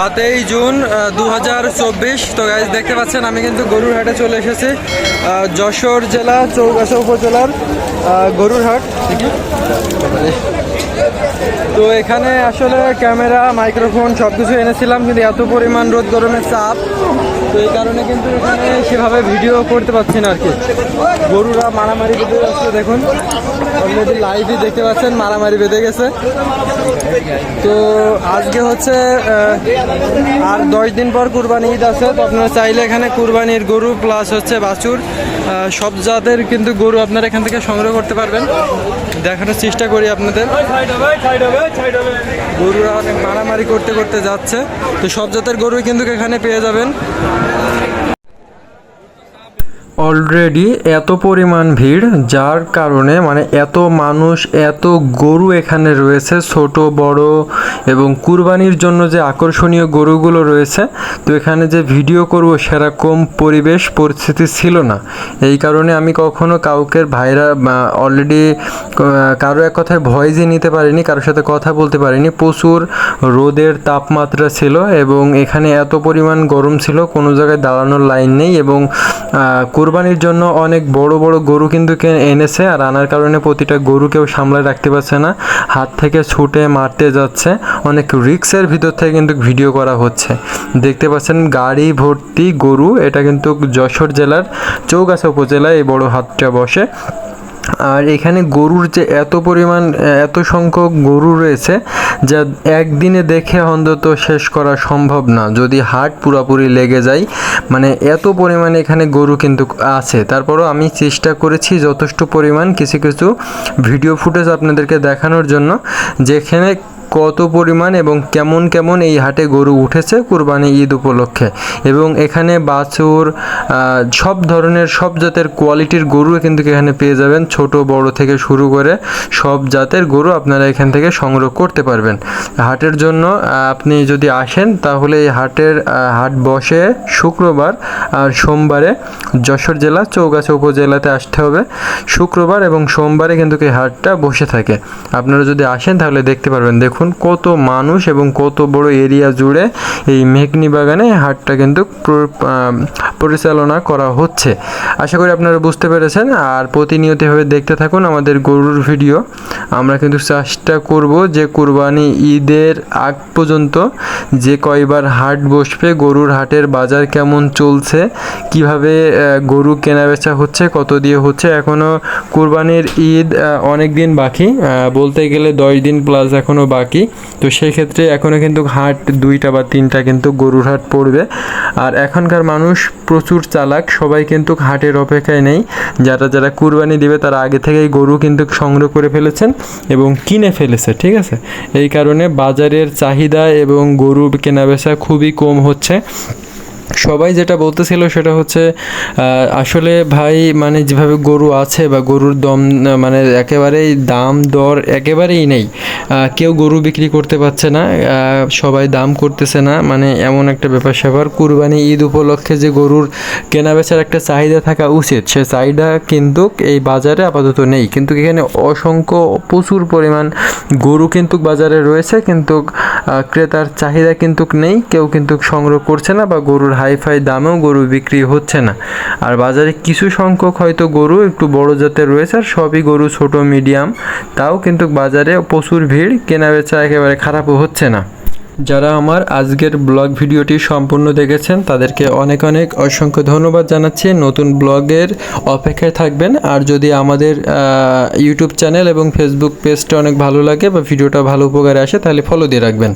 সাতই জুন দু হাজার চব্বিশ। তো গাইজ দেখতে পাচ্ছেন, আমি কিন্তু গরুর হাটে চলে এসেছি। যশোর জেলা, চৌগাছা উপজেলার গরুর হাট। তো এখানে আসলে ক্যামেরা, মাইক্রোফোন সব কিছু এনেছিলাম, কিন্তু এত পরিমাণ রোদ গরমের চাপ। তো এই কারণে কিন্তু এখানে সেভাবে ভিডিও করতে পারছি না আর কি। গরুরা মারামারি যাচ্ছে, দেখুন। অলরেডি লাইভই দেখতে পাচ্ছেন, মারামারি বেঁধে গেছে। তো আজকে হচ্ছে আর দশ দিন পর কুরবানি ঈদ আছে, তো আপনারা চাইলে এখানে কুরবানির গরু প্লাস হচ্ছে বাছুর সব জাতের কিন্তু গরু আপনারা এখান থেকে সংগ্রহ করতে পারবেন। দেখানোর চেষ্টা করি আপনাদের। গরুরা অনেক মারামারি করতে করতে যাচ্ছে, তো সব জাতের গরুই কিন্তু এখানে পেয়ে যাবেন। অলরেডি এত পরিমাণ ভিড়, যার কারণে মানে এত মানুষ, এত গরু এখানে রয়েছে, ছোট, বড় এবং কুরবানির জন্য যে আকর্ষণীয় গরুগুলো রয়েছে, তো এখানে যে ভিডিও করব সেরকম পরিবেশ, পরিস্থিতি ছিল না। এই কারণে আমি কখনো কাউকে ভাইরা অলরেডি কারও এক কথায় ভয়েসই নিতে পারিনি কারোর সাথে কথা বলতে পারিনি, প্রচুর রোদের তাপমাত্রা ছিল এবং এখানে এত পরিমাণ গরম ছিল, কোনো জায়গায় দাঁড়ানোর লাইন নেই এবং কুরবানির জন্য অনেক বড় বড় গরু কিন্তু এনেছে, আর আনার কারণে প্রতিটা গরু কেউ সামলায় রাখতে পারছে না। হাত থেকে ছুটে মারতে যাচ্ছে। অনেক রিক্সের ভিতর থেকে কিন্তু ভিডিও করা হচ্ছে। দেখতে পাচ্ছেন গাড়ি ভর্তি গরু। এটা কিন্তু যশোর জেলার চৌগাছা উপজেলায় এই বড় হাতটা বসে। আর এখানে গরুর যে এত পরিমাণ এত সংখ্যক গরু রয়েছে, যা একদিনে দেখে অন্তত শেষ করা সম্ভব না। যদি হাট পুরাপুরি লেগে যায় মানে এত পরিমাণে এখানে গরু কিন্তু আছে। তারপরও আমি চেষ্টা করেছি যথেষ্ট পরিমাণ কিছু কিছু ভিডিও ফুটেজ আপনাদেরকে দেখানোর জন্য। যেখানে কত পরিমাণ এবং কেমন কেমন এই হাটে গরু উঠেছে কুরবানি ঈদ উপলক্ষে? এবং এখানে বাছুর সব ধরনের, সব জাতের কোয়ালিটির গরু কিন্তু এখানে পেয়ে যাবেন। ছোট, বড় থেকে শুরু করে সব জাতের গরু আপনারা এখান থেকে সংগ্রহ করতে পারবেন। হাটের জন্য আপনি যদি আসেন, তাহলে এই হাটের হাট বসে শুক্রবার আর সোমবারে যশোর জেলা, চৌগাছা উপজেলাতে আসতে হবে। শুক্রবার এবং সোমবারে কিন্তু এই হাটটা বসে থাকে। আপনারা যদি আসেন, তাহলে দেখতে পারবেন। দেখুন কত মানুষ এবং কত বড় এরিয়া জুড়ে এই মেঘনি বাগানে হাটটা কিন্তু প্র- পরিচালনা করা হচ্ছে। আশা করি আপনারা বুঝতে পেরেছেন। আর প্রতিনিয়ত এভাবে দেখতে থাকুন আমাদের গরুর ভিডিও। আমরা কিন্তু চেষ্টা করব যে কুরবানি ঈদের আগ পর্যন্ত যে কয়বার হাট বসবে, গরুর হাটের বাজার কেমন চলছে, কীভাবে গরু কেনা বেচা হচ্ছে, কত দিয়ে হচ্ছে এখনও কুরবানির ঈদ অনেক দিন বাকি। বলতে গেলে দশ দিন প্লাস এখনও বাকি। তো সেই ক্ষেত্রে এখনও কিন্তু হাট দুইটা বা তিনটা কিন্তু গরুর হাট পড়বে। আর এখনকার মানুষ প্রচুর চালাক, সবাই কিন্তু হাটের অপেক্ষায় নেই। যারা যারা কুরবানি দিবে, তারা আগে থেকেই গরু কিন্তু সংগ্রহ করে ফেলেছেন এবং কিনে ফেলেছে, ঠিক আছে? এই কারণে বাজারের চাহিদা এবং গরু কেনাবেচা খুবই কম হচ্ছে। সবাই যেটা বলতেছিল সেটা হচ্ছে আসলে ভাই মানে যেভাবে গরু আছে বা গরুর দম মানে একেবারেই দাম দর একেবারেই নেই। কেউ গরু বিক্রি করতে পারছে না সবাই দাম করতেছে না। মানে এমন একটা ব্যাপার স্যাপার। কুরবানি ঈদ উপলক্ষে যে গরুর কেনা বেচার একটা চাহিদা থাকা উচিত, সে চাহিদা কিন্তু এই বাজারে আপাতত নেই। কিন্তু এখানে অসংখ্য প্রচুর পরিমাণ গরু কিন্তু বাজারে রয়েছে, কিন্তু ক্রেতার চাহিদা কিন্তু নেই, কেউ কিন্তু সংগ্রহ করছে না বা গরুর হাইফাই দামেও গরু বিক্রি হচ্ছে না। আর বাজারে কিছু সংখ্যক হয়তো গরু একটু বড় জাতের রয়েছে, আর সবই গরু ছোট মিডিয়াম তাও কিন্তু বাজারে প্রচুর ভিড় কেনা বেচা একেবারে খারাপও হচ্ছে না। যারা আমার আজকের ব্লগ ভিডিওটি সম্পূর্ণ দেখেছেন, তাদেরকে অনেক অনেক অসংখ্য ধন্যবাদ জানাচ্ছি। নতুন ব্লগের অপেক্ষায় থাকবেন। আর যদি আমাদের ইউটিউব চ্যানেল এবং ফেসবুক পেজটা অনেক ভালো লাগে বা ভিডিওটা ভালো উপকারে আসে, তাহলে ফলো দিয়ে রাখবেন।